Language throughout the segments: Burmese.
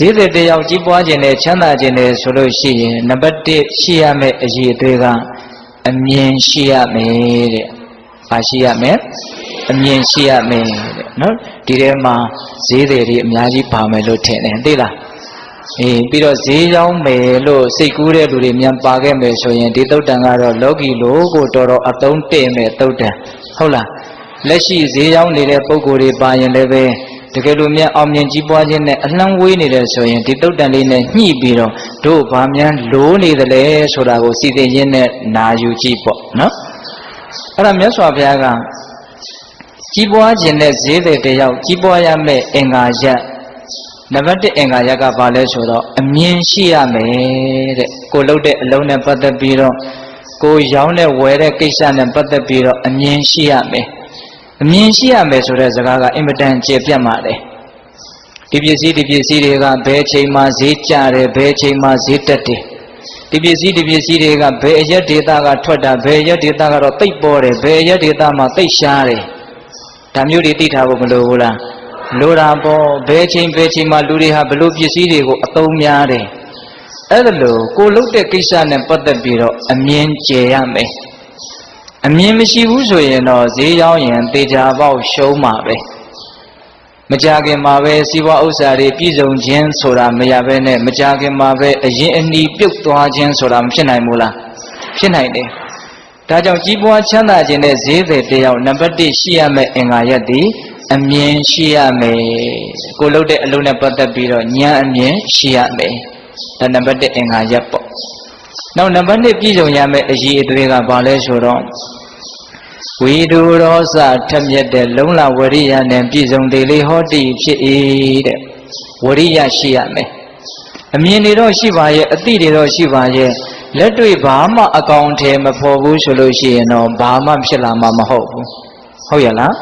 ဈေးသည်တယောက်ကြီးပွားခြင်းနဲ့ချမ်းသာခြင်းနဲ့ဆိုလို့ရှိရင်နံပါတ်1ရှိရမယ့်အရေးအသွေးကအမြင်ရှိရမယ်တဲ့။ဘာရှိရမလဲ။အမြင်ရှိရမယ်တဲ့နော်ဒီထဲမှာဈေးသည်တွေအများကြီးပါမယ်လို့ထင်တယ်သိလား။အေးပြီးတော့ဈေးရောက်မယ်လို့စိတ်ကူးတဲ့လူတွေမြန်ပါခဲ့မယ်ဆိုရင်ဒီသုတ်တန်ကတော့လောကီလိုကိုတော်တော်အသုံးတည့်မဲ့သုတ်တန်ဟုတ်လား။လက်ရှိဈေးရောက်နေတဲ့ပုံကိုယ်တွေပါရင်လည်းပဲတ ကယ်လို့မြန်အောင်မြင်ကြီးပွားခြင်းနဲ့အလှမ်းဝေးနေတယ်ဆိုရင်ဒီတုတ်တန်လေးနဲ့ညှိပြီးတော့တို့ဘာမြန်လိုးနေသလဲဆိုတာကိုစီစဉ်ရင်းနဲ့နာယူကြည့်ပေါ့နော်အဲ့ဒါမြတ်စွာဘုရားကကြီးပွားခြင်းနဲ့ဈေးတွေတယောက်ကြီးပွားရမယ့်အင်္ဂါရက်နံပါတ်1အင်္ဂါရက်ကဘာလဲဆိုတော့အမြင်ရှိရမယ်တဲ့ကိုလှုပ်တဲ့အလုံးနဲ့ပတ်သက်ပြီးတော့ကိုရောင်းတဲ့ဝယ်တဲ့ကိစ္စနဲ့ပတ်သက်ပြီးတော့အမြင်ရှိရမယ် အမြင်ရှိရမယ်ဆိုတဲ့စကားကအင်မတန်ကျေပြတ်ပါတယ်ဒီပစ္စည်းဒီပစ္စည်းတွေကဘယ်ချိန်မှဈေးကျတယ်ဘယ်ချိန်မှဈေးတက်တယ်ဒီပစ္စည်းဒီပစ္စည်းတွေကဘယ်အရက်ဒေတာကထွက်တာဘယ်အရက်ဒေတာကတော့တိတ်ပေါ်တယ်ဘယ်အရက်ဒေတာမှာတိတ်ရှားတယ်ဒါမျိုးတွေသိထားဖို့မလိုဘူးလားလိုတာပေါ့ဘယ်ချိန်ဘယ်ချိန်မှာလူတွေဟာဘလို့ပစ္စည်းတွေကိုအသုံးများတယ်အဲ့ဒါလို့ကိုလုတ်တဲ့ကိစ္စနဲ့ပတ်သက်ပြီးတော့အမြင်ကျယ်ရမယ် အမြင်မရှိဘူးဆိုရင်တော့ဈေးရောက်ရင်တေချာပေါက်ရှုံးမှာပဲမကြခင်မှာပဲစီးပွားဥစ္စာတွေပြည့်စုံခြင်းဆိုတာမရဘဲနဲ့မကြခင်မှာပဲအရင်အနီးပြုတ်သွားခြင်းဆိုတာမဖြစ်နိုင်ဘူးလားဖြစ်နိုင်တယ်ဒါကြောင့်ကြီးပွားချမ်းသာခြင်းနဲ့ဈေးသည်တယောက်နံပါတ်1ရှိရမယ့်အင်္ဂါရက်သည်အမြင်ရှိရမယ်ကိုလုပ်တဲ့အလုပ်နဲ့ပတ်သက်ပြီးတော့ဉာဏ်အမြင်ရှိရမယ်ဒါနံပါတ်1အင်္ဂါရက်ပေါ့ နောက်နံပါတ်2ပြည့်စုံရမယ့်အရေးအသွေးကဘာလဲဆိုတော့ဝိဒုရောစထက်မြက်တဲ့လုံလဝရိယနဲ့ပြည့်စုံသေးလေးဟောတိဖြစ်၏တဲ့ဝရိယရှိရမယ်အမြင်တွေတော့ရှိပါရဲ့အသိတွေတော့ရှိပါရဲ့လက်တွေ့ဘာမှအကောင်ထဲမဖော်ဘူးဆိုလို့ရှိရင်တော့ဘာမှဖြစ်လာမှာမဟုတ်ဘူးဟုတ်ရလား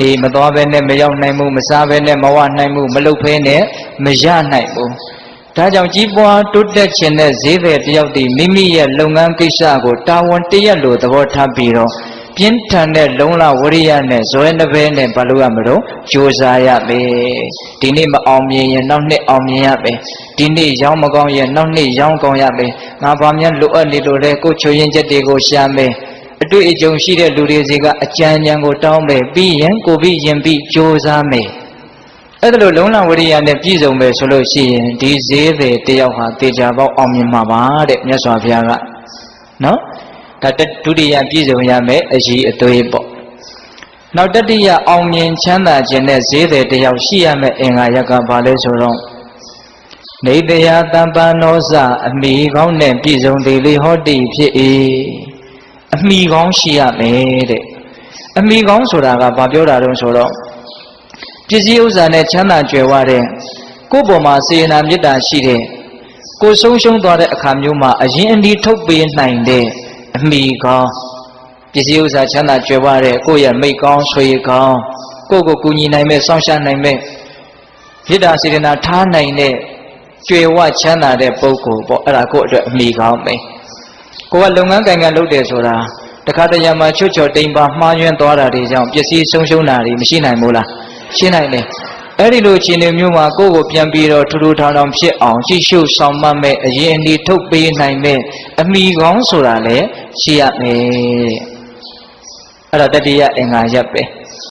အေးမသွားဘဲနဲ့မရောက်နိုင်ဘူးမစားဘဲနဲ့မဝနိုင်ဘူးမလုပ်ဘဲနဲ့မရနိုင်ဘူး ဒါကြောင့်ကြီးပွားတိုးတက်ခြင်းနဲ့ဈေးသည်တယောက်တည်းမိမိရဲ့လုပ်ငန်းကိစ္စကိုတာဝန်တရက်လိုသဘောထားပြီးတော့ပြင်းထန်တဲ့လုံလဝရိယနဲ့ဇွဲနှဘဲနဲ့ဘာလို့ရမလို့ကြိုးစားရမယ်ဒီနေ့မအောင်မြင်ရင်နောက်နှစ်အောင်မြင်ရမယ်ဒီနေ့ရောင်းမကောင်းရင်နောက်နှစ်ရောင်းကောင်းရမယ်ငါဘာများလိုအပ်နေလို့လဲကိုချိုရင်ချက်တွေကိုရှာမယ်အတွေ့အကြုံရှိတဲ့လူတွေစီကအကြံဉာဏ်ကိုတောင်းမယ်ပြီးရင်ကိုပြီးရင်ပြီးကြိုးစားမယ် အဲ့ဒါလိုလုံလဝရိယနဲ့ပြည့်စုံမယ်ဆိုလို့ရှိရင်ဒီဈေးတွေတယောက်ဟာတေချာပေါက်အောင်မြင်မှာပါတဲ့မြတ်စွာဘုရားကနော်ဒါဒုတိယပြည့်စုံရမယ်အရေးအသွေးပေါ့နောက်တတိယအောင်မြင်ချမ်းသာခြင်းနဲ့ဈေးတွေတယောက်ရှိရမယ်အင်္ဂါရက်ကဘာလဲဆိုတော့နေတယတမ္ပနောစအမိကောင်းနဲ့ပြည့်စုံသေးလေဟောတိဖြစ်၏အမိကောင်းရှိရမယ်တဲ့အမိကောင်းဆိုတာကဘာပြောတာတုံးဆိုတော့ ပစ္စည်းဥစ္စာနဲ့ချမ်းသာကြွယ်ဝတဲ့ကိုယ့်ပေါ်မှာစေနာမေတ္တာရှိတဲ့ကိုဆုံးရှုံးသွားတဲ့အခါမျိုးမှာအရင်အဒီထုတ်ပေးနိုင်တဲ့အမိကောင်းပစ္စည်းဥစ္စာချမ်းသာကြွယ်ဝတဲ့ကိုယ့်ရဲ့မိတ်ကောင်းဆွေကောင်းကိုယ့်ကိုကူညီနိုင်မဲ့စောင့်ရှောက်နိုင်မဲ့မေတ္တာစေတနာထားနိုင်တဲ့ကြွယ်ဝချမ်းသာတဲ့ပုဂ္ဂိုလ်ပေါ့အဲ့ဒါကိုယ့်အတွက်အမိကောင်းပဲကိုကလုပ်ငန်းကံကံလုပ်တယ်ဆိုတာတခါတရံမှာချွတ်ချော်တိမ်ပါမှားယွင်းသွားတာတွေကြောင့်ပစ္စည်းဆုံးရှုံးတာတွေမရှိနိုင်ဘူးလား ရှင်းနိုင်တယ်အဲ့ဒီလိုခြေနေမျိုးမှာကိုယ့်ကိုပြန်ပြီးတော့ထူထူထောင်ထောင်ဖြစ်အောင်ကြည့်ရှုဆောင်မှတ်မဲ့အရင်အဒီထုတ်ပေးနိုင်မဲ့အမိကောင်းဆိုတာလည်းရှိရမယ်အဲ့ဒါတတိယအင်္ဂါရပ်ပဲ